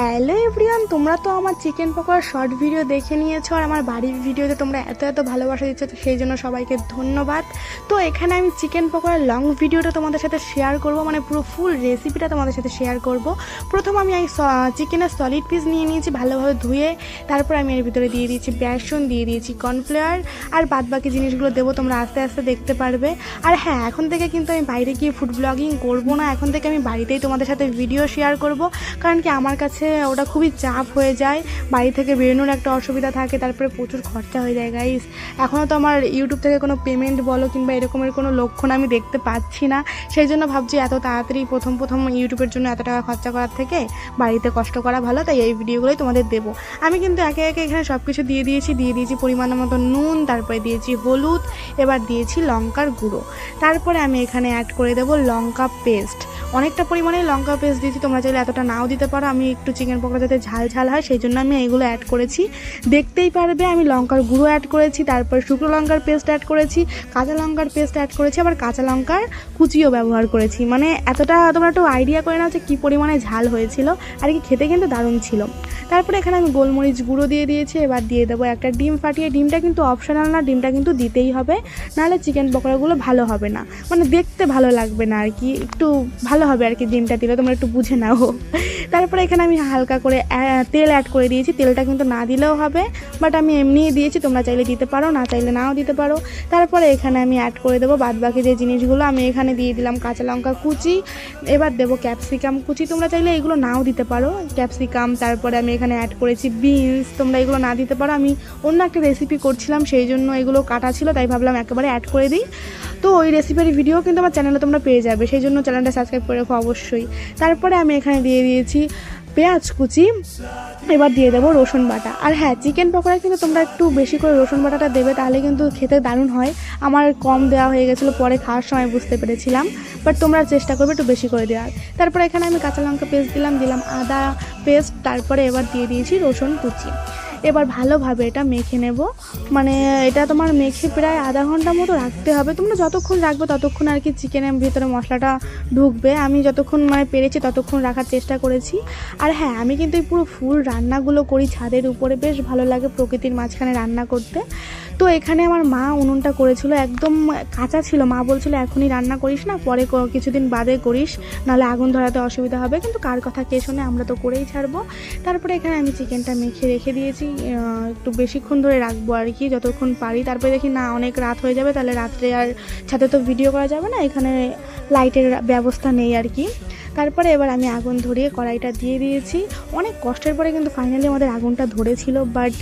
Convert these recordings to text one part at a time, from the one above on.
Hello everyone, তোমরা তো আমার চিকেন পকোড়ার শর্ট ভিডিও দেখে নিয়েছো আর আমার বাড়ির ভিডিওতে তোমরা এত এত ভালোবাসা দিচ্ছ, তো সেই জন্য সবাইকে ধন্যবাদ। তো এখানে আমি চিকেন পকোড়ার লং ভিডিওটা তোমাদের সাথে শেয়ার করব মানে পুরো ফুল রেসিপিটা তোমাদের সাথে শেয়ার করব। প্রথম আমি এই চিকেনের সলিড পিস নিয়ে নিয়েছি ভালোভাবে ধুয়ে, তারপর আমি এর ভিতরে দিয়ে দিয়েছি বেসন, দিয়ে দিয়েছি কর্নফ্লাওয়ার আর বাদ বাকি জিনিসগুলো দেবো, তোমরা আস্তে আস্তে দেখতে পারবে। আর হ্যাঁ এখন থেকে কিন্তু আমি বাইরে গিয়ে ফুড ব্লগিং করব না, এখন থেকে আমি বাড়িতেই তোমাদের সাথে ভিডিও শেয়ার করব, কারণ কি আমার কাছে ওটা খুবই চাপ হয়ে যায়। বাড়ি থেকে বেরোনোর একটা অসুবিধা থাকে, তারপরে প্রচুর খরচা হয়ে যায় গাইস এখনও তো আমার ইউটিউব থেকে কোনো পেমেন্ট বলো কিংবা এরকমের কোনো লক্ষণ আমি দেখতে পাচ্ছি না। সেই জন্য ভাবছি এত তাড়াতাড়ি প্রথম প্রথম ইউটিউবের জন্য এত টাকা খরচা করার থেকে বাড়িতে কষ্ট করা ভালো, তাই এই ভিডিওগুলোই তোমাদের দেবো। আমি কিন্তু একে একে এখানে সব কিছু দিয়ে দিয়েছি দিয়ে দিয়েছি পরিমাণ মতো নুন, তারপরে দিয়েছি হলুদ, এবার দিয়েছি লঙ্কার গুঁড়ো। তারপরে আমি এখানে অ্যাড করে দেবো লঙ্কা পেস্ট অনেকটা পরিমাণে লঙ্কা পেস্ট দিয়েছি, তোমরা চাইলে এতটা নাও দিতে পারো। আমি একটু চিকেন পকোড়া যাতে ঝাল ঝাল হয়, সেই জন্য আমি এগুলো অ্যাড করেছি। দেখতেই পারবে, আমি লঙ্কার গুঁড়ো অ্যাড করেছি, তারপর শুকনো লঙ্কার পেস্ট অ্যাড করেছি, কাঁচা লঙ্কার পেস্ট অ্যাড করেছি, আবার কাঁচা লঙ্কার কুচিও ব্যবহার করেছি। মানে এতটা তোমরা একটু আইডিয়া করে নাও যে কী পরিমাণে ঝাল হয়েছিল, আর কি খেতে কিন্তু দারুণ ছিল। তারপরে এখানে আমি গোলমরিচ গুঁড়ো দিয়ে দিয়েছি, এবার দিয়ে দেবো একটা ডিম ফাটিয়ে, ডিমটা কিন্তু অপশনাল না, ডিমটা কিন্তু দিতেই হবে। নাহলে চিকেন পকোড়াগুলো ভালো হবে না। মানে দেখতে ভালো লাগবে না আর কি, একটু ভালো হবে আর কি ডিমটা দিলে তোমরা একটু বুঝে নাও। তারপরে এখানে আমি হালকা করে তেল অ্যাড করে দিয়েছি। তেলটা কিন্তু না দিলেও হবে বাট আমি এমনিই দিয়েছি, তোমরা চাইলে দিতে পারো, না চাইলে নাও দিতে পারো। তারপরে এখানে আমি অ্যাড করে দেবো বাদ বাকি যে জিনিসগুলো, আমি এখানে দিয়ে দিলাম কাঁচা লঙ্কা কুচি। এবার দেবো ক্যাপসিকাম কুচি। তোমরা চাইলে এগুলো নাও দিতে পারো। ক্যাপসিকাম তারপরে আমি এখানে অ্যাড করেছি বিনস তোমরা এগুলো না দিতে পারো। আমি অন্য একটা রেসিপি করছিলাম, সেই জন্য এগুলো কাটা ছিল, তাই ভাবলাম একেবারে অ্যাড করে দিই। তো ওই রেসিপির ভিডিও কিন্তু আমার চ্যানেলে তোমরা পেয়ে যাবে, সেই জন্য চ্যানেলটা সাবস্ক্রাইব করে রাখো অবশ্যই। তারপরে আমি এখানে দিয়ে দিয়েছি পেঁয়াজ কুচি, এবার দিয়ে দেবো রসুন বাটা। আর হ্যাঁ চিকেন পকোড়া কিন্তু তোমরা একটু বেশি করে রসুন বাটাটা দেবে, তাহলে কিন্তু খেতে দারুণ হয়। আমার কম দেওয়া হয়ে গেছিল, পরে খাওয়ার সময় বুঝতে পেরেছিলাম। বাট তোমরা চেষ্টা করবে একটু বেশি করে দেওয়ার। তারপরে এখানে আমি কাঁচা লঙ্কা পেস্ট দিলাম দিলাম আদা পেস্ট তারপরে এবার দিয়ে দিয়েছি রসুন কুচি। এবার ভালোভাবে এটা মেখে নেব। মানে এটা তোমার মেখে প্রায় আধা ঘণ্টা মতো রাখতে হবে। তোমরা যতক্ষণ রাখবে ততক্ষণ আর কি চিকেনের ভিতরে মশলাটা ঢুকবে। আমি যতক্ষণ মানে পেরেছি ততক্ষণ রাখার চেষ্টা করেছি। আর হ্যাঁ আমি কিন্তু এই পুরো ফুল রান্নাগুলো করি ছাদের উপরে। বেশ ভালো লাগে প্রকৃতির মাঝখানে রান্না করতে। তো এখানে আমার মা উনুনটা করেছিল, একদম কাঁচা ছিল। মা বলছিল, এখনই রান্না করিস না, পরে কিছুদিন বাদে করিস, নাহলে আগুন ধরাতে অসুবিধা হবে। কিন্তু কার কথা কে শোনে, আমরা তো করেই ছাড়বো। তারপরে এখানে আমি চিকেনটা মেখে রেখে দিয়েছি। একটু বেশিক্ষণ ধরে রাখব আর কি, যতক্ষণ পারি। তারপরে দেখি, না, অনেক রাত হয়ে যাবে, তাহলে রাত্রে আর ছাদে তো ভিডিও করা যাবে না, এখানে লাইটের ব্যবস্থা নেই আর কি। তারপরে এবার আমি আগুন ধরিয়ে কড়াইটা দিয়ে দিয়েছি। অনেক কষ্টের পরে কিন্তু ফাইনালি আমাদের আগুনটা ধরেছিল বাট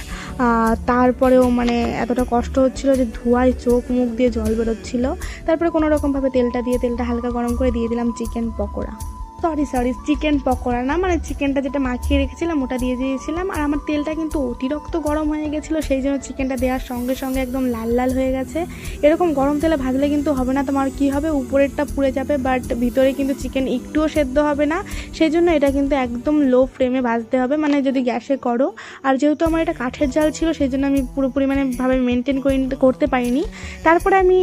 তারপরেও মানে এতটা কষ্ট হচ্ছিল যে ধোয়ায় চোখ মুখ দিয়ে জল বেরোচ্ছিল। তারপরে কোনো রকমভাবে তেলটা দিয়ে, তেলটা হালকা গরম করে দিয়ে দিলাম chicken pakora. Sorry sorry chicken pakora না মানে চিকেনটা যেটা মাখিয়ে রেখেছিলাম, ওটা দিয়ে দিয়েছিলাম। আর আমার তেলটা কিন্তু অতিরিক্ত গরম হয়ে গেছিল, সেই জন্য চিকেনটা দেওয়ার সঙ্গে সঙ্গে একদম লাল লাল হয়ে গেছে। এরকম গরম তেলে ভাজলে কিন্তু হবে না, তোমার কি হবে? উপরেরটা পুড়ে যাবে বাট ভিতরে কিন্তু চিকেন একটুও সেদ্ধ হবে না। সেই জন্য এটা কিন্তু একদম লো ফ্লেমে ভাজতে হবে মানে যদি গ্যাসে করো। আর যেহেতু আমার এটা কাঠের জাল ছিল, সেই জন্য আমি পুরোপুরি মানে ভাবে মেনটেন করতে পারিনি। তারপরে আমি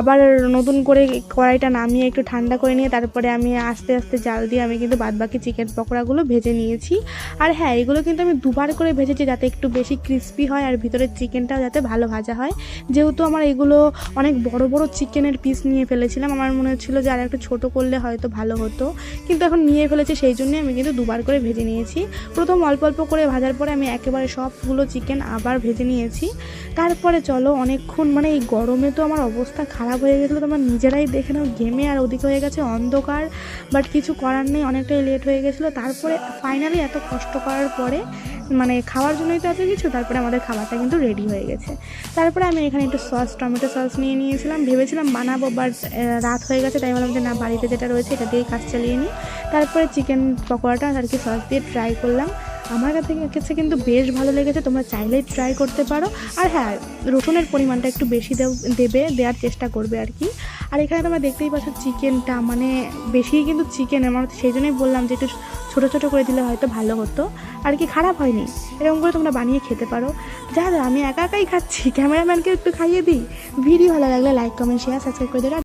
আবার নতুন করে কড়াইটা নামিয়ে একটু ঠান্ডা করে নিয়ে, তারপরে আমি আস্তে আস্তে জাল দিয়ে আমি কিন্তু বাদবাকি চিকেন পকোড়াগুলো ভেজে নিয়েছি। আর হ্যাঁ এগুলো কিন্তু আমি দুবার করে ভেজেছি যাতে একটু বেশি ক্রিস্পি হয় আর ভিতরের চিকেনটাও যাতে ভালো ভাজা হয়। যেহেতু আমার এগুলো অনেক বড় বড় চিকেনের পিস নিয়ে ফেলেছিলাম, আমার মনে হচ্ছিল যে আর একটু ছোটো করলে হয়তো ভালো হতো। কিন্তু এখন নিয়ে ফেলেছি, সেই জন্যে আমি কিন্তু দুবার করে ভেজে নিয়েছি। প্রথম অল্প অল্প করে ভাজার পরে আমি একেবারে সবগুলো চিকেন আবার ভেজে নিয়েছি। তারপরে চলো অনেকক্ষণ মানে এই গরমে তো আমার অবস্থা খারাপ হয়ে গেছিল, তোমরা নিজেরাই দেখে নাও, ঘেমে আর ওদিকে হয়ে গেছে অন্ধকার। বাট কিছু করার নেই, অনেকটাই লেট হয়ে গেছিল। তারপরে ফাইনালি এত কষ্ট করার পরে মানে খাওয়ার জন্যই তো এত কিছু, তারপরে আমাদের খাবারটা কিন্তু রেডি হয়ে গেছে। তারপরে আমি এখানে একটু সস টমেটো সস নিয়ে নিয়েছিলাম। ভেবেছিলাম বানাবো বাট রাত হয়ে গেছে, তাই বললাম যে না, বাড়িতে যেটা রয়েছে এটা দিয়েই কাজ চালিয়ে নিই। তারপরে চিকেন পকোড়াটা আর কি সস দিয়ে ট্রাই করলাম। আমার কাছে কাছে কিন্তু বেশ ভালো লেগেছে, তোমরা চাইলেই ট্রাই করতে পারো। আর হ্যাঁ রসুনের পরিমাণটা একটু বেশি দেবে, দেওয়ার চেষ্টা করবে আর কি। আর এখানে তোমরা দেখতেই পাচ্ছ চিকেনটা মানে বেশি কিন্তু চিকেন আমার সেই জন্যই বললাম যে একটু ছোটো ছোটো করে দিলে হয়তো ভালো হতো। আর কি খারাপ হয়নি, এরকম করে তোমরা বানিয়ে খেতে পারো। যা আমি একা একাই খাচ্ছি ক্যামেরাম্যানকে একটু খাইয়ে দিই। ভিডিও ভালো লাগলে লাইক কমেন্ট শেয়ার সাবস্ক্রাইব করে দেবে